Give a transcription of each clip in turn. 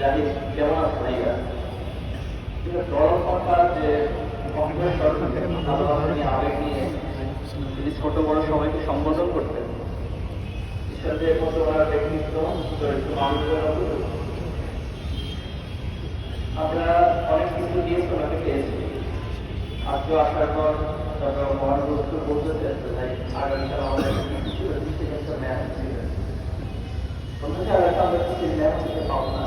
জানি কেমন ভাইয়া। কিন্তু দল সরকার যে কংগ্রেস সরকার ভালোবাসা আবেগ নিয়ে তিনি ছোট বড় সবাইকে সম্বোধন করতেন। একটু মানুষের আমরা অনেক কিছু দিয়ে ওনাকে পেয়েছি। আসার পর তারপর মহানবস্তু বলতেছে ভাই আগামীকাল আমাদের কিছু ছিল। অথচ পাবো না।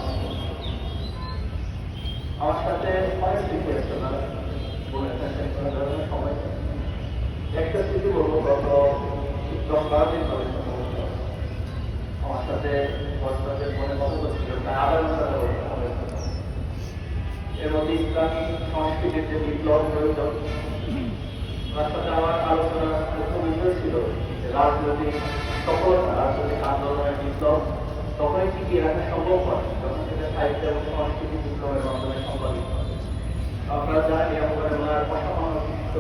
আমার সাথে রিকোয়েস্ট ওনারা বলেছেন নেই। একটা স্মৃতি বলব, গত দশ বারো দিন আমার সাথে বছরের মনে কথা বলছিল ঘণ্টা ধরে কথা বলছিল। এর মধ্যে সংস্কৃতির যে বিপ্লব রয়েছে তার সাথে আমার আলোচনার মুখ্য বিষয় ছিল রাজনৈতিক সফলতা, রাজনৈতিক আন্দোলনের বিপ্লব তখনই টিকিয়ে রাখা সম্ভব হয় যখন সেটা সাহিত্য এবং সংস্কৃতি বিপ্লবের মাধ্যমে আপনারা জানেন এরকম করে ওনার শিক্ষিত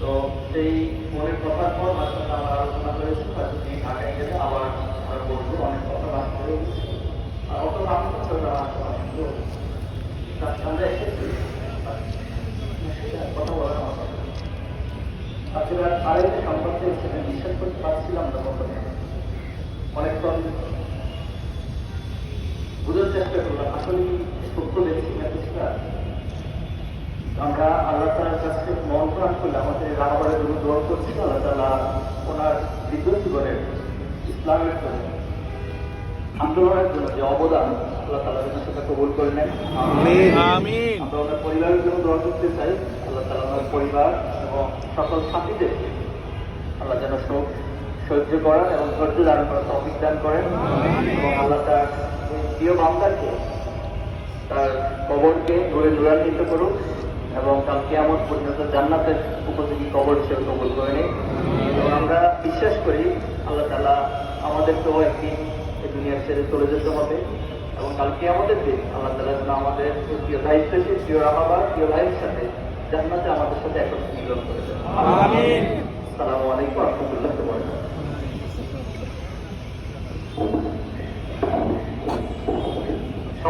তো সেই মনের কথার পর তার সাথে আমরা আলোচনা করেছি হয়তো তিনি ঢাকায় গেলে আবার আমরা বলব অনেক কথা বাদ করে আর অত নাম করতে আমার কথা তার আমরা এসেছি কথা বলার আমার কথা আসলে আরেকটা সম্পর্কে সেটা বিশ্বাস করতে পারছিলাম না প্রথমে অনেকক্ষণ বোঝার চেষ্টা করলাম আসলে দেখছি মেসেজটা আমরা আল্লাহ তালার কাছে মন প্রাণ করলে আমাদের রাহাবারের জন্য দোয়া করছি আল্লাহ তালা ওনার দীর্ঘ জীবনের ইসলামের জন্য আন্দোলনের জন্য যে অবদান আল্লাহ তালা যেন সেটা কবুল করে নেন। আমরা ওনার পরিবারের জন্য দোয়া করতে চাই আল্লাহ তালা ওনার পরিবার এবং সকল সাথীদের আল্লাহ যেন শোক সহ্য করেন এবং ধৈর্য ধারণ করার তফিক দান করেন। এবং আল্লাহ তার প্রিয় বান্দাকে তার কবরকে ঘুরে দূরান্বিত করুক এবং কাল কেয়ামত পর্যন্ত জান্নাতের উপযোগী কবর সে কবল করে নেই এবং আমরা বিশ্বাস করি আল্লাহ তালা আমাদেরকেও একদিন এই দুনিয়ার ছেড়ে চলে যেতে হবে এবং কালকে আমাদের দিন আল্লাহ তালা যেন আমাদের প্রিয় দায়িত্বশীল প্রিয় রাহাবার প্রিয় ভাইয়ের সাথে জান্নাতে আমাদের সাথে একত্র মিলন করে দেন। আমিন। সালামু আলাইকুম রহমতুল্লাহ